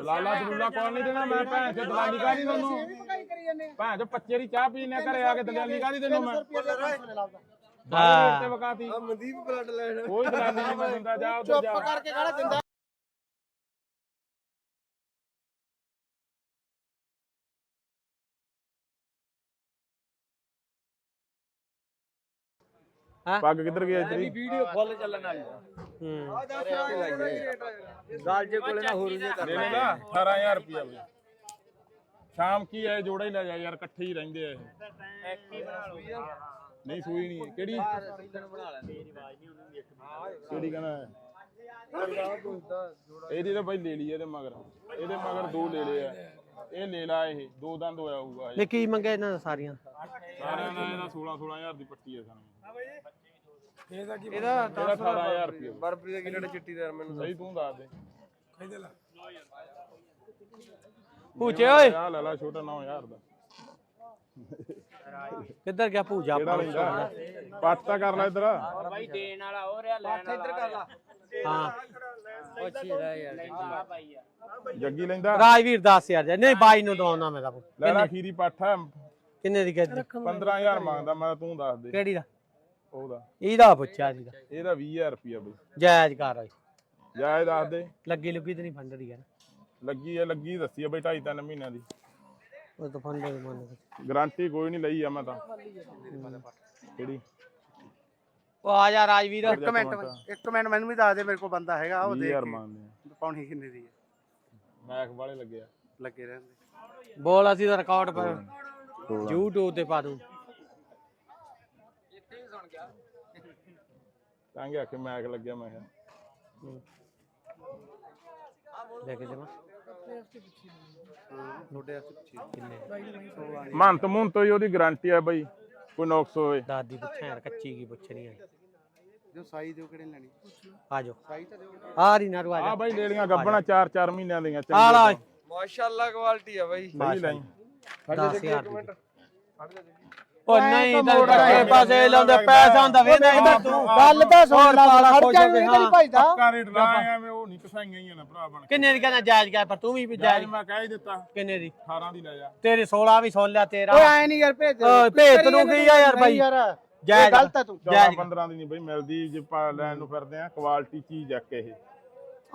ਲਾਲਾ ਦਲੂਲਾ ਕੌਣ ਨਹੀਂ ਦੇਣਾ ਮੈਂ ਭੈਣ ਚੋ ਦਲਾਲੀ ਕਾਦੀ ਤੈਨੂੰ ਭੈਣ ਚੋ ਪੱਚੇ ਦੀ ਚਾਹ ਪੀਣੇ ਘਰੇ ਆ ਕੇ ਦਲਾਲੀ ਕਾਦੀ ਤੈਨੂੰ ਮੈਂ ਹਾਂ। ਤੇ ਵਕਾਤੀ। ਮਨਦੀਪ ਬਲੱਡ ਲੈਣ। ਕੋਈ ਦਲਾਲੀ ਨਹੀਂ ਮੈਂ ਦਿੰਦਾ ਜਾ ਉਧਰ ਜਾ। ਕਰਕੇ ਖੜਾ ਦਿੰਦਾ। ਪੱਗ ਕਿੱਧਰ ਗਿਆ ਤੇਰੀ? ਵੀਡੀਓ ਫੁੱਲ ਚੱਲਣ ਵਾਲੀ ਹੂੰ। ਗਾਲ ਜੇ ਕੋਲੇ ਨਾ ਹੋਰ ਜੇ ਦੇ ਦੇਗਾ 18000 ਰੁਪਇਆ ਬਈ ਸ਼ਾਮ ਕੀ ਹੈ? ਜੋੜਾ ਹੀ ਲੈ ਜਾ ਯਾਰ ਇਕੱਠੇ ਹੀ ਰਹਿੰਦੇ ਇਹ। ਨਹੀਂ ਸੂਈ ਨਹੀਂ। ਕਿਹੜੀ? ਬਣਾ ਲੈਂਦੇ। ਮੇਰੀ ਆਵਾਜ਼ ਨਹੀਂ ਉਹਨੂੰ ਕਿਹੜੀ ਕਹਿੰਦਾ ਹੈ? ਇਹਦੀ ਤਾਂ ਬਈ ਲੈ ਲਈ ਇਹਦੇ ਮਗਰ। ਇਹਦੇ ਮਗਰ ਦੋ ਲੈ ਲਏ ਆ। ਇਹ ਲੈ ਲਾ ਇਹ। ਦੋ ਦੰਦ ਹੋਇਆ ਹੋਊਗਾ ਇਹ। ਨੇ ਕੀ ਮੰਗਿਆ ਇਹਨਾਂ ਦਾ ਸਾਰੀਆਂ? ਸਾਰਿਆਂ ਦਾ ਇਹਦਾ 16 16000 ਦੀ ਪੱਟੀ ਹੈ ਸਾਨੂੰ ਇਹਦਾ ਕੀ ਇਹਦਾ 18000 ਰੁਪਇਆ ਬਰਫੀ ਦੇ ਕਿਲੋ ਚਿੱਟੀ ਦਾ ਮੈਨੂੰ ਸਹੀ ਤੂੰ ਦੱਸ ਦੇ। ਪੂਛੇ ਓਏ। ਆ ਲੈ ਲਾ ਛੋਟਾ 9000 ਦਾ। ਕਿੱਧਰ ਗਿਆ ਭੂਜਾ ਕਿਹੜਾ ਲੈਂਦਾ? ਪੱਟ ਤਾਂ ਕਰ ਲੈ ਇਧਰ। ਬਾਈ ਦੇਣ ਵਾਲਾ ਹੋ ਰਿਹਾ ਲੈਣ ਵਾਲਾ ਇੱਧਰ ਕਰ ਲਾ। ਹਾਂ। ਉਹ ਛੇੜਾ ਯਾਰ ਜੱਗੀ ਲੈਂਦਾ? ਰਾਜਵੀਰ 10000 ਜਾ। ਨਹੀਂ ਬਾਈ ਨੂੰ ਦਵਾਉਣਾ ਮੈਂ ਤਾਂ ਲੈ ਲਾ ਖੀਰੀ ਪੱਠ ਕਿੰਨੇ ਦੀ ਕਹਿੰਦੀ 15000 ਮੰਗਦਾ ਮੈਂ ਤੂੰ ਦੱਸ ਦੇ। ਕਿਹੜੀ ਦਾ? ਉਹਦਾ। ਇਹਦਾ ਪੁੱਛਿਆ ਦਾ ਇਹਦਾ 20000 ਰੁਪਇਆ ਬਈ। ਜਾਇਜ਼ ਕਰ ਓਏ ਜਾ ਇਹ ਦੱਸ ਦੇ। ਲੱਗੀ ਲੁੱਗੀ ਤੇ ਨਹੀਂ ਫੰਡਦੀ ਯਾਰ। ਲੱਗੀ ਹੈ ਲੱਗੀ ਦੱਸੀ ਹੈ ਬਈ 2.5 3 ਮਹੀਨਿਆਂ ਦੀ। ਉਹ ਤਾਂ ਫੰਡੇ ਮੰਨ ਗਾਰੰਟੀ ਕੋਈ ਨਹੀਂ ਲਈ ਆ ਮੈਂ ਤਾਂ। ਕਿਹੜੀ? ਉਹ ਆ ਜਾ ਰਾਜਵੀਰ। ਇੱਕ ਮਿੰਟ ਇੱਕ ਮਿੰਟ। ਮੈਨੂੰ ਵੀ ਦੱਸ ਦੇ ਮੇਰੇ ਕੋਲ ਬੰਦਾ ਹੈਗਾ ਉਹ ਦੇਖ 20000 ਮੰਗਦੇ ਆ। ਪੌਣੀ ਕਿੰਨੇ ਦੀ ਹੈ ਮੈਕ ਵਾਲੇ ਲੱਗੇ ਆ। ਲੱਗੇ ਰਹਿੰਦੇ। ਬੋਲ ਅਸੀਂ ਤਾਂ ਰਿਕਾਰਡ ਪਰ YouTube ਤੇ ਪਾ ਦੂੰ। ਕਹਿੰਗੇ ਆ ਕਿ ਮੈਕ ਲੱਗਿਆ ਮੈਂ ਕਿਹਾ। ਦੇਖ ਜਮਾ ਤੁਹਾਡੇ ਵਾਸਤੇ ਪੁੱਛੀ ਮੰਤ ਮੁੰਤ ਹੀ ਉਹਦੀ ਗਾਰੰਟੀ ਹੈ ਬਈ ਕੋਈ ਨੁਕਸ ਹੋਵੇ ਦਾਦੀ ਪੁੱਛਾਂ ਯਾਰ ਕੱਚੀ ਕੀ ਪੁੱਛਣੀ ਹੈ ਜੋ ਸਾਈ ਦਿਓ ਕਿਹੜੇ ਲੈਣੀ? ਆ ਜਾਓ। ਸਾਈ ਤਾਂ ਦਿਓ। ਆ ਰਹੀ ਨਾ ਰੂ ਆ ਆ ਬਈ ਲੈ ਲੀਆਂ ਗੱਬਣਾ 4-4 ਮਹੀਨਿਆਂ ਦੀਆਂ ਆ ਲਾ ਮਾਸ਼ਾਅੱਲਾ ਕੁਆਲਿਟੀ ਆ ਬਾਈ। ਸਹੀ ਲਈ 10000 ਦੀ। ਉਹ ਨਹੀਂ ਤਾਂ ਧੱਕੇ ਪਾਸੇ ਲਾਉਂਦੇ ਪੈਸਾ ਹੁੰਦਾ ਵੇ ਨਹੀਂ ਤਾਂ। ਤੂੰ ਗੱਲ ਤਾਂ ਸੁਣ ਲਾ ਪਾਲਾ ਖੜ ਖੁਸ਼ ਜਾ ਹੋ ਕੇ, ਨਹੀਂ ਹਾਂ। ਭਾਈ ਦਾ ਪੱਕਾ ਰੇਟ ਲਾ ਐਵੇਂ ਉਹ ਨਹੀਂ ਕਸਾਈਆਂ ਹੀ ਆ ਨਾ ਭਰਾ ਬਣ ਕੇ। ਕਿੰਨੇ ਦੀ ਕਹਿੰਦਾ ਜਾਇਜ਼ ਗਿਆ ਪਰ ਤੂੰ ਵੀ ਵੀ ਜਾਇਜ਼ ਜਾਇਜ਼। ਮੈਂ ਕਹਿ ਹੀ ਦਿੱਤਾ। ਕਿੰਨੇ ਦੀ? 18 ਦੀ ਲੈ ਜਾ। ਤੇਰੇ 16 ਵੀ ਸੁਣ ਲਿਆ ਤੇਰਾ। ਓਏ ਐ ਨਹੀਂ ਯਾਰ ਭੇਜ ਓਏ ਭੇਤ ਨੂੰ ਕੀ ਆ ਯਾਰ ਬਾਈ ਯਾਰ ਜਾਇਜ਼ ਗਲਤ ਹੈ ਤੂੰ। 14-15 ਦੀ ਨਹੀਂ ਬਈ ਮਿਲਦੀ ਜੇ ਪਾ ਲੈਣ ਨੂੰ ਫਿਰਦੇ ਆ ਕੁਆਲਿਟੀ ਚੀਜ਼ ਆ ਕਿ ਇਹ।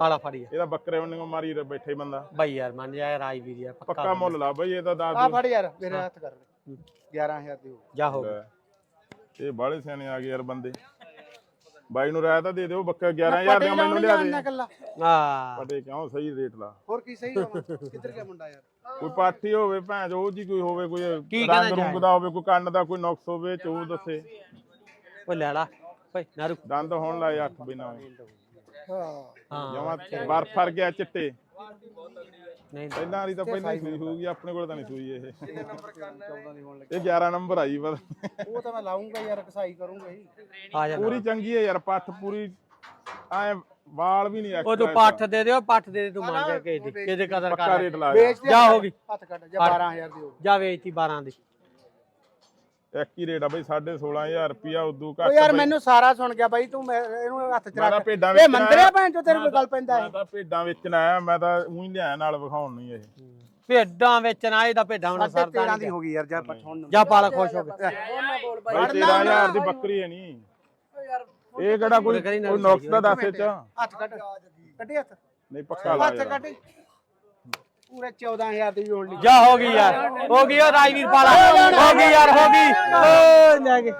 ਆਲਾ ਫੜੀ ਇਹਦਾ ਬੱਕਰੇ ਮਾਰੀ ਬੈਠੇ ਬੰਦਾ। ਬਾਈ ਯਾਰ ਮੰਨ ਜਾ ਰਾਜਵੀਰ ਯਾਰ ਪੱਕਾ ਪੱਕਾ ਮੁੱਲ ਲਾ ਬਈ ਇਹਦਾ ਦੱਸ ਆ ਦੇ ਫੜ ਯਾਰ ਮੇਰੇ ਹੱਥ ਕਰ 11000 ਦੀ ਹੋ ਜਾ ਹੋ ਲੈ। ਇਹ ਬਾਹਲੇ ਸਿਆਣੇ ਆ ਗਏ ਯਾਰ ਬੰਦੇ। ਬਾਈ ਨੂੰ ਰਾਇ ਤਾਂ ਦੇ ਦਿਓ ਬੱਕਰਾ 11000 ਦਾ ਮੈਨੂੰ ਲਿਆ ਦੇ। ਕੱਲਾ ਆ ਪਟੇ ਕਿਉਂ ਸਹੀ ਰੇਟ ਲਾ? ਹੋਰ ਕੀ ਸਹੀ ਹੋਵਾਂ ਕਿੱਧਰ ਗਿਆ ਮੁੰਡਾ ਯਾਰ? ਕੋਈ ਪਾਠੀ ਹੋਵੇ ਭੈਣ ਉਹ ਜੀ ਕੋਈ ਹੋਵੇ ਕੋਈ ਕੀ ਰੰਗ ਕਹਿੰਦਾ ਰੁੰਗ ਦਾ ਹੋਵੇ ਕੋਈ ਕੰਨ ਦਾ ਕੋਈ ਨੁਕਸ ਹੋਵੇ ਚੋ ਦੱਸੇ। ਓਏ ਲੈ ਲਾ। ਓਏ ਨਾਰੂ ਦੰਦ ਹੋਣ ਲਾਏ 8 ਬਿਨਾ। ਹਾਂ। ਹਾਂ। ਜਮਾ ਬਰਫ ਫਰ ਗਿਆ ਚਿੱਟੇ। ਨਹੀਂ ਪਹਿਲਾਂ ਵਾਲੀ ਤਾਂ ਪਹਿਲਾਂ ਹੀ ਸੂਈ ਹੋਊਗੀ ਆਪਣੇ ਕੋਲ ਤਾਂ ਨਹੀਂ ਸੂਈ ਇਹ। ਇਹ 11 ਨੰਬਰ ਆਈ ਪਤਾ ਉਹ ਤਾਂ ਮੈਂ ਲਾਉਂਗਾ ਯਾਰ ਕਸਾਈ ਕਰੂੰਗਾ ਹੀ ਆ ਜਾ ਪੂਰੀ ਚੰਗੀ ਹੈ ਯਾਰ ਪੱਠ ਪੂਰੀ ਐ ਵਾਲ ਵੀ ਨਹੀਂ ਉਹ ਤੂੰ ਪੱਠ ਦੇ ਦਿਓ ਪੱਠ ਦੇ ਦੇ ਤੂੰ ਮੰਨ ਜਾ ਕੇ ਦੀ ਕਿਹਦੇ ਕਦਰ ਕਰ। ਵੇਚ ਜਾ ਹੋ ਗਈ। ਹੱਥ ਕੱਟ ਜਾ 12000 ਦੀ ਹੋ ਜਾ ਵੇਚਤੀ 12 ਦੀ। ਇੱਕ ਹੀ ਰੇਟ ਆ ਬਈ 16500 ਰੁਪਿਆ ਉਦੋਂ ਓ ਘੱਟ ਯਾਰ ਬਈ। ਮੈਨੂੰ ਸਾਰਾ ਸੁਣ ਗਿਆ ਬਾਈ ਤੂੰ ਮੈਂ- ਇਹਨੂੰ ਹੱਥ ਚ ਮੈਂ ਤਾਂ ਰੱਖ। ਭੇਡਾਂ ਇਹ ਵੇਚਣ ਮੰਦਰਿਆ ਆਇਆ। ਭੈਣ ਚੋ ਤੇਰੇ ਕੋਲ ਗੱਲ ਪੈਂਦਾ ਮੈਂ ਤਾਂ ਭੇਡਾਂ ਵੇਚਣ ਆਇਆ ਮੈਂ ਤਾਂ ਉਹੀ ਲਿਆਇਆ ਨਾਲ ਵਿਖਾਉਣ ਨਹੀਂ ਇਹ। ਭੇਡਾਂ ਵੇਚਣਾ ਇਹਦਾ ਭੇਡਾਂ ਹੁਣ ਸਾਡੇ ਸਰਦਾ 13 ਦੀ ਹੋ ਗਈ ਯਾਰ ਜਾ ਪਠਾਉਣ ਜਾ ਪਾਲਾ ਖੁਸ਼ ਹੋ ਕੇ ਬਾਈ 13000 ਦੀ ਬੱਕਰੀ ਹੈ ਨਹੀਂ ਇਹ ਕਿਹੜਾ ਕੋਈ ਨਾ ਕੋਈ ਨੁਕਸ ਦਾ ਦੱਸ ਚ। ਹੱਥ ਕੱਟ ਕੱਢੀ ਹੱਥ? ਨਹੀਂ ਪੱਕਾ ਲਾ ਹੱਥ ਯਾਰ। ਕੱਢ। ਪੂਰੇ 14000 ਦੀ ਵੀ ਹੋਣ ਲਈ ਜਾ ਹੋ ਗਈ ਯਾਰ। ਹੋ ਗਈ ਉਹ ਰਾਜਵੀਰ ਪਾਲਾ ਹੋ ਗਈ ਯਾਰ। ਹੋ ਗਈ ਓਏ ਲੈ ਗਏ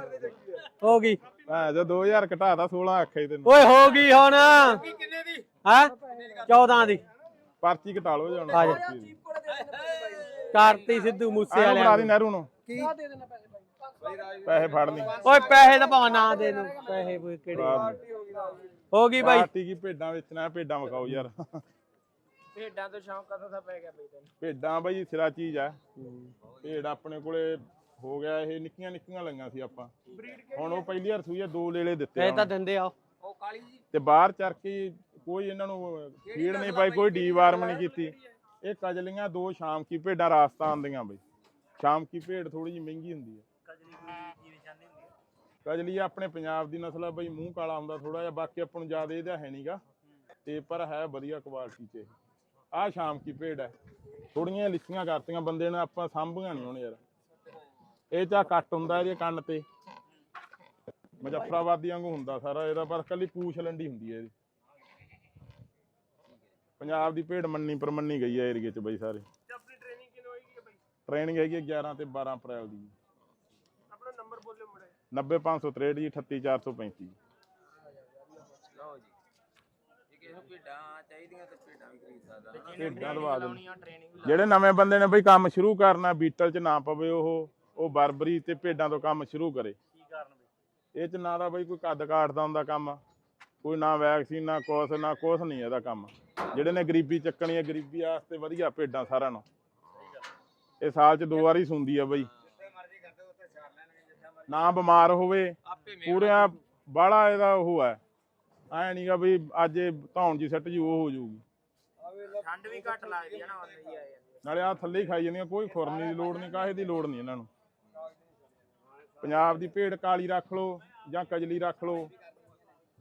ਹੋ ਗਈ। ਹਾਂ ਜੇ 2000 ਘਟਾਤਾ 16 ਆਖੇ ਤੈਨੂੰ। ਓਏ ਹੋ ਗਈ ਹੁਣ। ਕਿੰਨੇ ਦੀ? ਹੈ? 14 ਦੀ। ਪਰਚੀ ਘਟਾ ਲਓ ਜਣ ਆ ਜਾ। ਕਰਤੀ ਸਿੱਧੂ ਮੂਸੇ ਬਣਾ ਦੀ ਨਹਿਰੂ ਨੂੰ। ਕੀ? ਪੈਸੇ ਫੜ ਲਈ ਓਏ ਪੈਸੇ ਤਾਂ ਭਾਵੇਂ ਨਾ ਦੇ ਨੂੰ ਪੈਸੇ ਕੋਈ ਕਿਹੜੇ ਹੋ ਗਈ ਬਾਈ। ਪਾਰਟੀ ਕੀ ਭੇਡਾਂ ਵੇਚਣਾ ਭੇਡਾਂ ਵਿਖਾਓ ਯਾਰ। ਭੇਡਾਂ ਤੋਂ ਸ਼ੌਂਕ ਕਦੋਂ ਦਾ ਪੈ ਗਿਆ ਬਈ ਤੈਨੂੰ? ਭੇਡਾਂ ਬਾਈ ਸਿਰਾ ਚੀਜ਼ ਆ। ਭੇਡ ਆਪਣੇ ਕੋਲੇ ਹੋ ਗਿਆ ਇਹ ਨਿੱਕੀਆਂ ਨਿੱਕੀਆਂ ਲਈਆਂ ਸੀ ਆਪਾਂ। ਹੁਣ ਉਹ ਪਹਿਲੀ ਵਾਰ ਸੂਈ ਆ ਦੋ ਲੇਲੇ ਦਿੱਤੇ ਆ ਇਹ ਤਾਂ ਦਿੰਦੇ ਆ ਉਹ। ਕਾਲੀ ਜੀ। ਤੇ ਬਾਹਰ ਚਰ ਕੇ ਕੋਈ ਇਹਨਾਂ ਨੂੰ ਫੀਡ ਨਹੀਂ ਪਾਈ ਕੋਈ ਡੀਵਾਰਮ ਨਹੀਂ ਕੀਤੀ। ਇਹ ਕਜਲੀਆਂ ਦੋ ਸ਼ਾਮ ਕੀ ਭੇਡਾਂ ਰਾਜਸਥਾਨ ਦੀਆਂ ਬਈ। ਸ਼ਾਮ ਕੀ ਭੇਡ ਥੋੜੀ ਜਿਹੀ ਮਹਿੰਗੀ ਹੁੰਦੀ ਹੈ ਕਜਲੀ ਆਪਣੇ ਪੰਜਾਬ ਦੀ ਨਸਲ ਆ ਬਈ ਮੂੰਹ ਕਾਲਾ ਹੁੰਦਾ ਥੋੜਾ ਜਿਹਾ ਬਾਕੀ ਆਪਾਂ ਨੂੰ ਜ਼ਿਆਦਾ ਇਹਦਾ ਹੈ ਨਹੀਂਗਾ ਤੇ ਪਰ ਹੈ ਵਧੀਆ ਕੁਆਲਿਟੀ ਚ ਇਹ। ਆਹ ਸ਼ਾਮ ਕੀ ਭੇਡ ਹੈ। ਥੋੜੀਆਂ ਲਿੱਸੀਆਂ ਕਰਤੀਆਂ ਬੰਦੇ ਨੇ ਆਪਾਂ ਸਾਂਭੀਆਂ ਨਹੀਂ ਹੁਣ ਯਾਰ। ਇਹ ਚਾ ਕੱਟ ਹੁੰਦਾ ਇਹਦੇ ਕੰਨ ਤੇ। ਮੁਜ਼ੱਫਰਾਬਾਦੀ ਵਾਂਗੂ ਹੁੰਦਾ ਸਾਰਾ ਇਹਦਾ ਪਰ ਕੱਲੀ ਪੂਛ ਲੰਡੀ ਹੁੰਦੀ ਹੈ ਇਹਦੀ। ਪੰਜਾਬ ਦੀ ਭੇਡ ਮੰਨੀ ਪਰ ਮੰਨੀ ਗਈ ਹੈ ਏਰੀਏ 'ਚ ਬਈ ਸਾਰੇ। ਆਪਣੀ ਟ੍ਰੇਨਿੰਗ ਕਿਨੂੰ ਹੋਏਗੀ ਬਾਈ? ਟ੍ਰੇਨਿੰਗ ਹੈਗੀ ਹੈ 11 ਤੇ 12 ਅਪ੍ਰੈਲ ਦੀ। ਆਪਣਾ ਨੰਬਰ ਬੋਲਿਓ ਮੁੰਡੇ 90563 ਜੀ 38435 ਲਓ ਜੀ ਜੇ ਕਿਸੇ ਨੂੰ ਭੇਡਾਂ ਚਾਹੀਦੀਆਂ ਤਾਂ ਭੇਡਾਂ ਵੀ ਖਰੀਦ ਸਕਦਾ ਭੇਡਾਂ ਲਵਾ ਦੇ ਟ੍ਰੇਨਿੰਗ ਜਿਹੜੇ ਨਵੇਂ ਬੰਦੇ ਨੇ ਬਈ ਕੰਮ ਸ਼ੁਰੂ ਕਰਨਾ ਬੀਟਲ 'ਚ ਨਾ ਪਵੇ ਉਹ ਉਹ ਬਰਬਰੀ ਤੇ ਭੇਡਾਂ ਤੋਂ ਕੰਮ ਸ਼ੁਰੂ ਕਰੇ। ਕੀ ਕਾਰਨ ਬਈ? ਇਹ 'ਚ ਨਾ ਦਾ ਬਈ ਕੋਈ ਕੱਦ ਕਾਟਦਾ ਹੁੰਦਾ ਕੰਮ ਕੋਈ ਨਾ ਵੈਕਸੀਨ ਨਾ ਕੁਛ ਨਾ ਕੁਛ ਨਹੀਂ ਇਹਦਾ ਕੰਮ। ਜਿਹੜੇ ਨੇ ਗਰੀਬੀ ਚੱਕਣੀ ਹੈ ਗਰੀਬੀ ਵਾਸਤੇ ਵਧੀਆ ਭੇਡਾਂ ਸਾਰਿਆਂ ਨੂੰ ਇਹ ਸਾਲ 'ਚ ਦੋ ਵਾਰੀ ਸੁੰਦੀ ਆ ਬਈ। ਨਾ ਬਿਮਾਰ ਹੋਵੇ ਆਪੇ ਪੂਰਿਆ ਬਾਹਲਾ ਇਹਦਾ ਉਹ ਹੈ ਐ ਨਹੀਂਗਾ ਵੀ ਅੱਜ ਇਹ ਧੌਣ ਜੀ ਸੱਟ ਜੂ ਉਹ ਹੋ ਜਾਊਗੀ। ਠੰਡ ਵੀ ਘੱਟ ਲੱਗਦੀ ਹੈ ਨਾ ਉਹਦੇ ਹੀ ਆ ਜਾਂਦੀ ਨਾਲੇ ਆ ਥੱਲੇ ਹੀ ਖਾਈ ਜਾਂਦੀਆਂ ਕੋਈ ਖੁਰਨੀ ਦੀ ਲੋੜ ਨਹੀਂ ਕਾਹੇ ਦੀ ਲੋੜ ਨਹੀਂ ਇਹਨਾਂ ਨੂੰ। ਪੰਜਾਬ ਦੀ ਭੇਡ ਕਾਲੀ ਰੱਖ ਲਓ ਜਾਂ ਕਜਲੀ ਰੱਖ ਲਓ।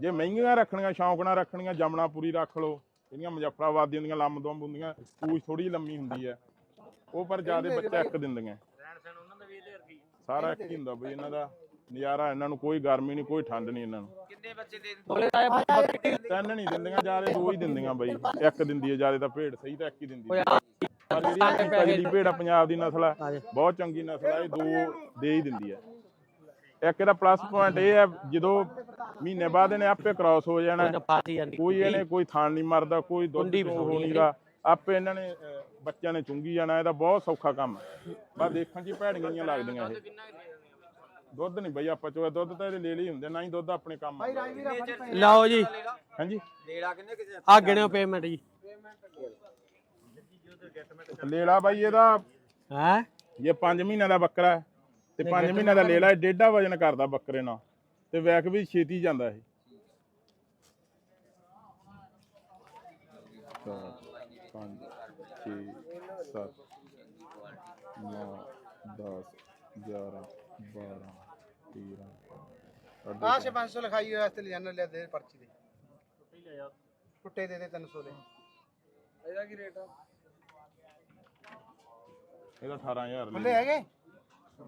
ਜੇ ਮਹਿੰਗੀਆਂ ਰੱਖਣੀਆਂ ਸ਼ੌਂਕ ਨਾਲ ਰੱਖਣੀਆਂ ਜਮਨਾਪੁਰੀ ਰੱਖ ਲਓ। ਜਿਹੜੀਆਂ ਮੁਜ਼ੱਫਰਾਬਾਦੀਆਂ ਦੀਆਂ ਲੰਮ ਦੁੰਬ ਹੁੰਦੀਆਂ ਪੂਛ ਥੋੜੀ ਲੰਮੀ ਹੁੰਦੀ ਹੈ ਉਹ ਪਰ ਜਿਆਦੇ ਬੱਚਾ ਇੱਕ ਦਿੰਦੀਆਂ। ਰਹਿਣ ਸਹਿਣ ਉਹਨਾਂ ਦਾ ਵੀ ਇਹਦੇ ਵਰਗੀ। ਸਾਰਾ ਇੱਕ ਹੀ ਹੁੰਦਾ ਬਈ ਇਹਨਾਂ ਦਾ। ਨਜ਼ਾਰਾ ਇਹਨਾਂ ਨੂੰ ਕੋਈ ਗਰਮੀ ਨਹੀਂ ਕੋਈ ਠੰਡ ਨਹੀਂ ਇਹਨਾਂ ਨੂੰ। ਕਿੰਨੇ ਬੱਚੇ ਦੇ ਬੋਲੇ ਤਾਂ ਤਿੰਨ ਨਹੀਂ ਦਿੰਦੀਆਂ ਜਿਆਦੇ ਦੋ ਹੀ ਦਿੰਦੀਆਂ ਬਈ। ਇੱਕ ਦਿੰਦੀ ਹੈ ਜਿਆਦੇ ਤਾਂ ਭੇਡ ਸਹੀ ਤਾਂ ਇੱਕ ਹੀ ਦਿੰਦੀ ਹੈ। ਆ ਪਰ ਜਿਹੜੀ ਕਜਲੀ ਭੇਡ ਆ ਪੰਜਾਬ ਦੀ ਨਸਲ ਹੈ ਆ ਜਾ। ਬਹੁਤ ਚੰਗੀ ਨਸਲ ਹੈ ਇਹ ਦੋ ਦੇ ਹੀ ਦਿੰਦੀ ਹੈ। ਇੱਕ ਇਹਦਾ ਪਲੱਸ ਪੁਆਇੰਟ ਇਹ ਹੈ ਜਦੋਂ ਮਹੀਨੇ ਬਾਅਦ ਇਹਨੇ ਆਪੇ ਕ੍ਰਾਸ ਹੋ ਜਾਣਾ। ਕੋਈ ਇਹਨੇ ਕੋਈ ਥਾਣ ਨਹੀਂ ਮਰਦਾ ਕੋਈ ਦੁੱਧ ਕੁੰਡੀ ਤੋਂ ਵਿਛਾਉਣੀ ਹੋ ਨਹੀਂਗਾ ਆਪੇ ਇਹਨਾਂ ਨੇ ਬੱਚਿਆਂ ਨੇ ਚੁੰਗੀ ਜਾਣਾ ਇਹਦਾ ਬਹੁਤ ਸੌਖਾ ਕੰਮ ਹੈ। ਬਸ ਦੇਖਣ 'ਚ ਹੀ ਭੈੜੀਆਂ ਲੱਗਦੀਆਂ ਇਹ। ਆ ਦੁੱਧ ਨਹੀਂ ਬਈ ਆਪਾਂ ਚੋਇਆ ਦੁੱਧ ਤਾਂ ਇਹਦੇ ਲੈ ਲਈ ਹੁੰਦੇ ਨਾ ਹੀ ਦੁੱਧ ਆਪਣੇ ਕੰਮ ਭਾਈ ਆਉਂਦਾ। ਪੈਸੇ ਲਓ ਜੀ। ਹਾਂਜੀ। ਲੇੜਾ ਕਿੰਨੇ ਕਿਸੇ ਆ ਗਿਣਿਓ ਪੇਮੈਂਟ ਜੀ। ਲੇਲਾ ਬਾਈ ਇਹਦਾ ਹੈ? ਇਹ 5 ਮਹੀਨਿਆਂ ਦਾ ਬੱਕਰਾ ਹੈ ਤੇ 5 ਮਹੀਨਿਆਂ ਦਾ ਲੇਲਾ ਇਹ ਡੇਢਾ ਵਜਨ ਕਰਦਾ ਬੱਕਰੇ ਨਾਲ ਤੇ ਵੈਕ ਵੀ ਛੇਤੀ ਜਾਂਦਾ ਇਹ। ਚਾਰ, ਪੰਜ 6 7 9 10 11 12 13 ਆਹ ਸੇ 500 ਲਿਖਾਈ ਹੋਇਆ ਤੇ ਲੈ ਜਾਣਾ ਲੈ ਦੇ ਪਰਚੀ ਦੇ ਟੁੱਟੇ ਦੇ ਦੇ 300 ਦੇ। ਇਹਦਾ ਕੀ ਰੇਟ ਆ? ਇਹਦਾ 18000 ਖੁੱਲੇ ਲੈ ਹੈਗੇ?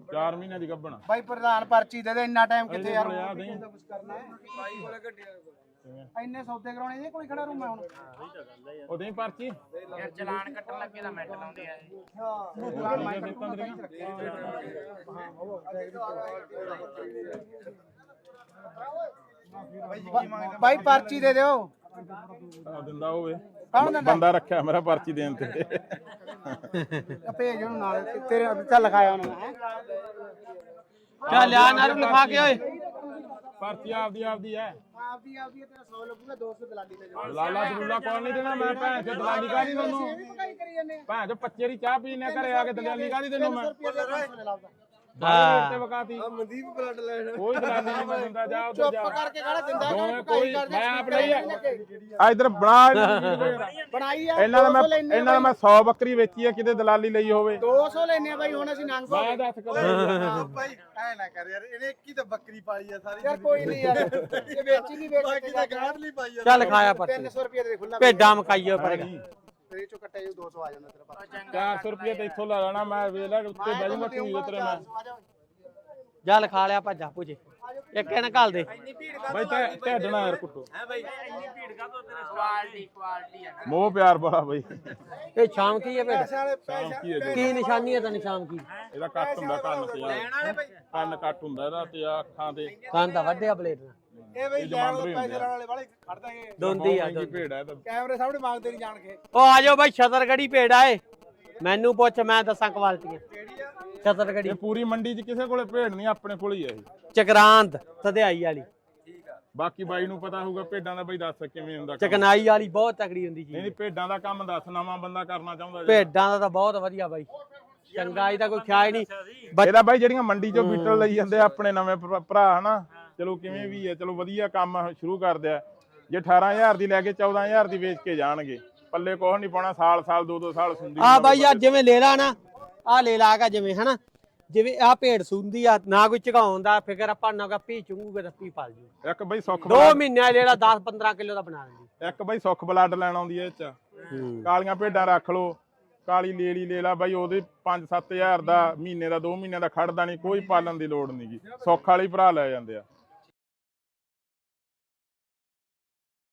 4 ਮਹੀਨਿਆਂ ਦੀ ਗੱਭਣ ਬਾਈ ਪ੍ਰਧਾਨ ਪਰਚੀ ਦੇ ਦੇ ਇੰਨਾ ਟਾਈਮ ਕਿੱਥੇ ਯਾਰ? ਕੋਲੇ। ਕੁਝ ਕਰਨਾ ਹੈ? ਬਾਈ ਕੋਲੇ। ਗੱਡੀਆਂ ਇੰਨੇ ਸੌਦੇ ਕਰਾਉਣੇ ਨੇ ਕੋਈ ਖੜਾ ਰੂ ਮੈਂ ਹੁਣ। ਉਹ ਨਹੀਂ ਪਰਚੀ? ਯਾਰ ਚਲਾਨ ਕੱਟਣ ਲੱਗੇ ਤਾਂ ਮਿੰਟ ਲਾਉਂਦੇ ਆ ਇਹ। ਹਾਂ। ਮੈਂ ਬਾਈ ਪਰਚੀ ਦੇ ਦਿਓ। ਆ ਦਿੰਦਾ ਹੋਵੇ। ਕੌਣ ਦਿੰਦਾ? ਬੰਦਾ ਰੱਖਿਆ ਮੇਰਾ ਪਰਚੀ ਦੇਣ ਤੇ। ਆ ਭੇਜ ਉਹਨੂੰ ਨਾਲ ਤੇਰੇ ਚੱਲ ਲਿਖਾਇਆ ਉਹਨੇ ਹੈਂ? ਚੱਲ ਆ ਨਾਰੂ ਲਿਖਾ ਕੇ ਓਏ। ਪਰਚੀ ਆਪਦੀ ਆਪਦੀ ਹੈ। ਆਪਦੀ ਆਪਦੀ ਤੇਰਾ 100 ਲੱਗੂਗਾ 200 ਦਲਾਲੀ ਤੇ ਜੋ ਲਾਲਾ ਦਲੂਲਾ ਕੌਣ ਨਹੀਂ ਦੇਣਾ? ਮੈਂ ਭੈਣ ਚੋ ਦਲਾਲੀ ਕਰੀ ਜਾਂਦੇ ਭੈਣ ਚੋ ਪੱਚੇ ਦੀ ਚਾਹ ਪੀਣੇ ਘਰੇ ਆ ਕੇ ਦਲਾਲੀ ਕਾਹਦੀ ਤੈਨੂੰ ਮੈਂ ਰੁਪਏ ਦੇ 500 ਲੈ ਲਾਉਂਦਾ ਬਾਹਰ ਤੇ ਵਕਾਤੀ। ਮਨਦੀਪ ਬਲੱਡ ਲੈਣ। ਕੋਈ ਦਲਾਲੀ ਨਹੀਂ ਮੈਂ ਦਿੰਦਾ ਜਾ ਉੱਧਰ ਚੁੱਪ ਜਾ। ਕਰਕੇ ਖੜਾ ਦਿੰਦਾ ਦੋਵੇਂ ਪਕਾਈ ਕੋਈ ਕਰਦੇ, ਮੈਂ ਆਪ ਲਈ speaker ਆ। ਇਧਰ ਬਣਾ ਇਹਨੂੰ ਵੀਡੀਓ ਬਣਾਈ ਆ ਇਹਨਾਂ ਦਾ ਮੈਂ 200 ਲੈਣੇ ਇਹਨਾਂ ਦਾ ਮੈਂ 100 ਬੱਕਰੀ ਵੇਚੀ ਕਿਤੇ ਦਲਾਲੀ ਲਈ ਹੋਵੇ। 200 ਲੈਣੇ ਆ ਬਾਈ ਹੁਣ ਅਸੀਂ ਨੰਗ ਮੈਂ ਦੱਸ ਕਦੋਂ ਭਾਈ ਐ ਨਾ ਕਰ ਯਾਰ ਇਹਨੇ ਇੱਕ ਹੀ ਤਾਂ ਬੱਕਰੀ ਪਾਲੀ ਆ ਸਾਰੀ ਯਾਰ ਕੋਈ ਨਹੀਂ ਯਾਰ ਇਹ ਵੇਚੀ ਨਹੀਂ ਵੇਚ ਬਾਕੀ ਤਾਂ ਗਾਂਢ ਲਈ ਪਾਈ ਆ ਚੱਲ ਲਿਖਾਇਆ ਪਰਚੀ। 300 ਰੁਪਏ ਦੇ ਖੁੱਲਾ ਭੇਡਾਂ ਮਕਾਈਓ ਤੇਰੇ ਚੋਂ ਕੱਟਿਆ ਜੋ 200 ਆ ਜਾਂਦਾ ਤੇਰਾ ਪਾਸ 400 ਰੁਪਏ ਤੇ ਇੱਥੋਂ ਲਾ ਲੈਣਾ ਮੈਂ ਵੇਖ ਲੈ ਉੱਤੇ ਤੂੰ ਤੇਰੇ ਮੈਂ। ਜਾ ਲਿਖਾ ਲਿਆ ਭੱਜਾ ਪੁੱਜੇ। ਇੱਕ ਇਹਨੇ ਘੱਲ ਦੇ। ਬਾਈ ਤੇ ਢੱਡਣਾ ਯਾਰ ਕੁੱਟੋ। ਇੰਨੀ ਭੀੜ ਕਾ ਤੋਂ ਤੇਰੇ ਕੁਆਲਿਟੀ ਕੁਆਲਿਟੀ ਆ। ਨਾ ਮੋਹ ਪਿਆਰ ਬੜਾ ਬਾਈ। ਇਹ ਸ਼ਾਮ ਕੀ ਹੈ ਭੇਡ ਸ਼ਾਮ ਕੀ ਹੈ ਜੀ? ਕੀ ਨਿਸ਼ਾਨੀ ਹੈ ਤਾਂ ਸ਼ਾਮ ਕੀ? ਇਹਦਾ ਕੱਟ ਹੁੰਦਾ ਕੰਨ ਤੇ ਯਾਰ। ਕੰਨ ਕੱਟ ਹੁੰਦਾ ਇਹਦਾ ਤੇ ਅੱਖਾਂ ਤੇ। ਕੰਨ ਤਾਂ ਵੱਡਿਆ ਬਲੇਡ ਨਾਲ। ਇਹ ਬਈ ਲੈਣ ਵਾਲੇ ਹੀ ਪੈਸੇ ਲੈਣ। ਵਾਲੇ ਵਾਲੇ ਖੜ ਦਾਂਗੇ। ਦੋਂਦੀ ਆ ਦੋਂਦੀ ਹੈ ਤਾਂ ਕੈਮਰੇ ਸਾਹਮਣੇ ਮੰਗਦੇ ਨਹੀਂ ਜਾਣ ਕੇ। ਉਹ ਆ ਜਾਓ ਬਾਈ ਛਤਰਗੜੀ ਭੇਡ ਆਏ ਮੈਨੂੰ ਪੁੱਛ ਮੈਂ ਦੱਸਾਂ ਕੁਆਲਟੀਆਂ ਛਤਰਗੜੀ ਇਹ ਪੂਰੀ ਮੰਡੀ 'ਚ ਕਿਸੇ ਕੋਲੇ ਭੇਡ ਨਹੀਂ ਆਪਣੇ ਕੋਲ ਹੀ ਹੈ ਇਹ। ਚਕਰਾਂਤ ਸਧਿਆਈ ਵਾਲੀ। ਬਾਕੀ ਬਾਈ ਨੂੰ ਪਤਾ ਹੋਊਗਾ ਭੇਡਾਂ ਦਾ ਬਾਈ ਦੱਸ ਕਿਵੇਂ ਹੁੰਦਾ ਕੰਮ। ਚਕਨਾਈ ਵਾਲੀ ਬਹੁਤ ਤਕੜੀ ਹੁੰਦੀ ਨਹੀਂ ਜੀ ਨਹੀਂ ਭੇਡਾਂ ਦਾ ਕੰਮ ਦੱਸ ਨਵਾਂ ਬੰਦਾ ਕਰਨਾ ਚਾਹੁੰਦਾ ਜੇ। ਭੇਡਾਂ ਦਾ ਤਾਂ ਬਹੁਤ ਵਧੀਆ ਬਾਈ। ਚੰਗਾਈ ਦਾ ਕੋਈ ਖਿਆਲ ਨਹੀਂ। ਇਹਦਾ ਬਾਈ ਜਿਹੜੀਆਂ ਮੰਡੀ 'ਚੋਂ ਬੀਟਲ ਲਈ ਜਾਂਦੇ ਆ ਆਪਣੇ ਨਵੇਂ ਭਰਾ- ਭਰਾ ਹਨਾ? ਚਲੋ ਕਿਵੇਂ ਵੀ ਹੈ ਚਲੋ ਵਧੀਆ ਕੰਮ ਸ਼ੁਰੂ ਕਰਦੇ ਆ। ਜੇ 18000 ਦੀ ਲੈ ਕੇ 14000 ਦੀ ਵੇਚ ਕੇ ਜਾਣਗੇ। ਪੱਲੇ ਕੁਛ ਨਹੀਂ ਪਾਉਣਾ ਸਾਲ ਸਾਲ ਦੋ ਦੋ ਸਾਲ ਸੁੰਦੀ ਆ ਬਾਈ ਆ ਜਿਵੇਂ ਲੈ ਲਾ ਨਾ ਆ ਲੈ ਲਾ ਕਾ ਜਿਵੇਂ ਹਨਾ? ਜਿਵੇਂ ਆ ਭੇਡ ਸੁੰਦੀ ਆ ਨਾ ਕੋਈ ਝਗਾਉਣ ਦਾ ਫਿਕਰ ਆਪਾਂ ਨਾ ਕਾ ਪੀ ਚੁੰਗੂਗੇ ਤਾਂ ਪੀ ਪਲ ਜੂ। ਇੱਕ ਬਾਈ ਸੁੱਖ ਦੋ ਬਲੱਡ ਮਹੀਨਿਆਂ ਜਿਹੜਾ 10 15 ਕਿਲੋ ਦਾ ਬਣਾ ਲੈਂਦੀ ਇੱਕ ਬਾਈ ਸੁੱਖ ਬਲੱਡ ਲੈਣ ਆਉਂਦੀ ਇਹ 'ਚ। ਕਾਲੀਆਂ ਭੇਡਾਂ ਰੱਖ ਲਓ ਕਾਲੀ ਲੇਲੀ ਲੈ ਲਾ ਬਾਈ ਉਹਦੇ 5-7000 ਦਾ ਮਹੀਨੇ ਦਾ 2 ਮਹੀਨਿਆਂ ਦਾ ਖੜਦਾ ਨਹੀਂ ਕੋਈ ਪਾਲਣ ਦੀ ਲੋੜ ਨਹੀਂਗੀ ਸੁੱਖ ਵਾਲੀ ਭਰਾ ਲੈ ਜਾਂਦੇ ਆ।